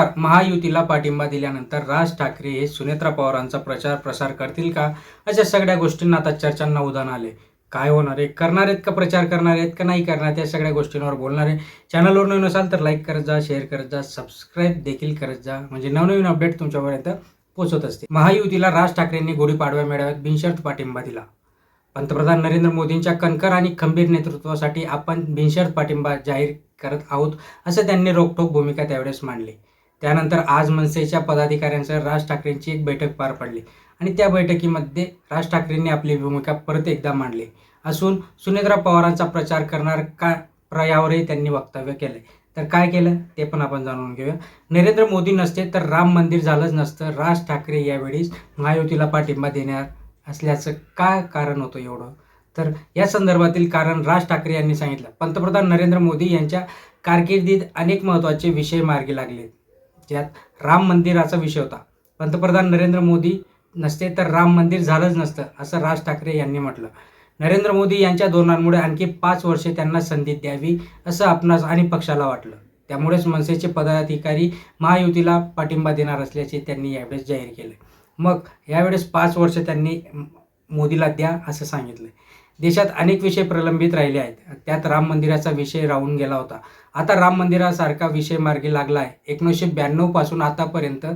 नमस्कार. महायुतीला पाठिंबा दिल्यानंतर राज ठाकरे हे सुनेत्रा पवारांचा प्रचार प्रसार करतील का? अशा सगळ्या गोष्टींना आता चर्चांना उदाहरण आले. काय होणार आहे? करणार आहेत का प्रचार करणार आहेत का नाही करणार या सगळ्या गोष्टींवर बोलणार आहे. चॅनलवर नवीन असाल तर लाईक करत जा शेअर करत जा सबस्क्राईब देखील करत जा. म्हणजे नवनवीन अपडेट तुमच्यापर्यंत पोहोचत असते महायुतीला राज ठाकरेंनी गुढीपाडव्या मेळाव्यात बिनशर्त पाठिंबा दिला. पंतप्रधान नरेंद्र मोदींच्या कणकर आणि खंबीर नेतृत्वासाठी आपण बिनशर्त पाठिंबा जाहीर करत आहोत असं त्यांनी रोखठोक भूमिका त्यावेळेस मांडली. त्यानंतर आज मनसेच्या पदाधिकाऱ्यांसह राज ठाकरेंची एक बैठक पार पडली आणि त्या बैठकीमध्ये राज ठाकरेंनी आपली भूमिका परत एकदा मांडली. असून सुनेत्रा पवारांचा प्रचार करणार का प्रयावरही त्यांनी वक्तव्य केले. तर काय केलं? ते पण आपण जाणून घेऊया. नरेंद्र मोदी नसते तर राम मंदिर झालंच नसतं. राज ठाकरे यावेळी महायुतीला पाठिंबा देणार असल्याचं काय कारण होतं एवढं? तर या संदर्भातील कारण राज ठाकरे यांनी सांगितलं. पंतप्रधान नरेंद्र मोदी यांच्या कारकिर्दीत अनेक महत्त्वाचे विषय मार्गी लागले ज्यात राम मंदिराचा विषय होता. पंतप्रधान नरेंद्र मोदी नसते तर राम मंदिर झालंच नसतं असं राज ठाकरे यांनी म्हटलं. नरेंद्र मोदी यांच्या धोरणांमुळे आणखी पाच वर्षे त्यांना संधी द्यावी असं आपणास आणि पक्षाला वाटलं. त्यामुळेच मनसेचे पदाधिकारी महायुतीला पाठिंबा देणार असल्याचे त्यांनी यावेळेस जाहीर केले. मग यावेळेस पाच वर्ष त्यांनी मोदीला द्या असं सांगितलं. देशात अनेक विषय प्रलंबित राहिले आहेत. त्यात राम मंदिराचा विषय राहून गेला होता. आता राम मंदिरासारखा विषय मार्गी लागला आहे. एकोणीसशे ब्याण्णवपासून आतापर्यंत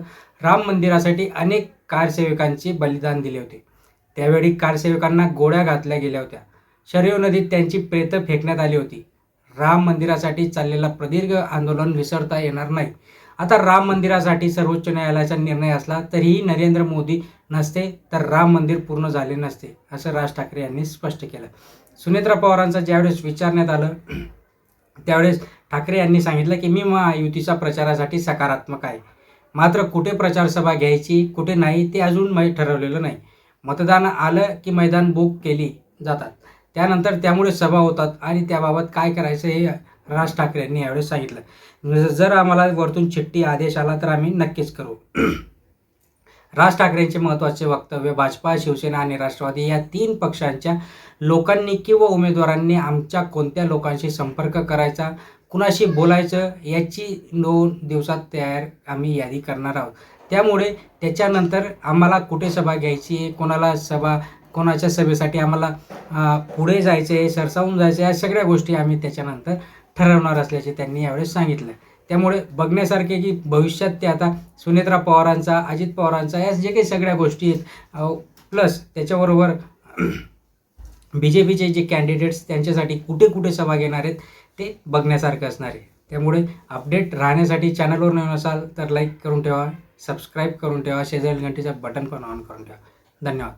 राम मंदिरासाठी अनेक कारसेवकांचे बलिदान दिले होते. त्यावेळी कारसेवकांना गोळ्या घातल्या गेल्या होत्या. शरयू नदीत त्यांची प्रेतं फेकण्यात आली होती. राम मंदिरासाठी चाललेला प्रदीर्घ आंदोलन विसरता येणार नाही. आता राम मंदिरासाठी सर्वोच्च न्यायालयाचा निर्णय असला तरीही नरेंद्र मोदी नसते तर राम मंदिर पूर्ण झाले नसते असं राज ठाकरे यांनी स्पष्ट केलं. सुनेत्रा पवारांचा ज्यावेळेस विचारण्यात आलं त्यावेळेस ठाकरे यांनी सांगितलं की मी युतीच्या प्रचारासाठी सकारात्मक आहे. मात्र कुठे प्रचारसभा घ्यायची कुठे नाही ते अजून माहीत ठरवलेलं नाही. मतदान आलं की मैदान बुक केली जातात. त्यानंतर त्यामुळे सभा होतात आणि त्याबाबत काय करायचं हे राज ठाकरे यांनी यावेळेस सांगितलं. जर आम्हाला वरतून चिठ्ठी आदेश आला तर आम्ही नक्कीच करू. राज ठाकरेंचे महत्त्वाचे वक्तव्य भाजपा शिवसेना आणि राष्ट्रवादी या तीन पक्षांच्या लोकांनी किंवा उमेदवारांनी आमच्या कोणत्या लोकांशी संपर्क करायचा कुणाशी बोलायचं याची दोन दिवसात तयार आम्ही यादी करणार आहोत. त्यामुळे त्याच्यानंतर आम्हाला कुठे सभा घ्यायची आहे कोणाला सभा कोणाच्या सभेसाठी आम्हाला पुढे जायचं आहे सरसावून जायचं आहे या सगळ्या गोष्टी आम्ही त्याच्यानंतर ठरवणार असल्याचे त्यांनी यावेळेस सांगितलं. त्यामुळे बघण्यासारखे की भविष्यात ते आता सुनेत्रा पवारांचा अजित पवारांचा या जे काही सगळ्या गोष्टी आहेत प्लस त्याच्याबरोबर बी जे पीचे जे कॅन्डिडेट्स त्यांच्यासाठी कुठे कुठे सभा घेणार आहेत ते बघण्यासारखं असणार आहे. त्यामुळे अपडेट राहण्यासाठी चॅनलवर नवीन असाल तर लाईक करून ठेवा सबस्क्राईब करून ठेवा शेजारी घंटीचं बटन पण ऑन करून ठेवा. धन्यवाद.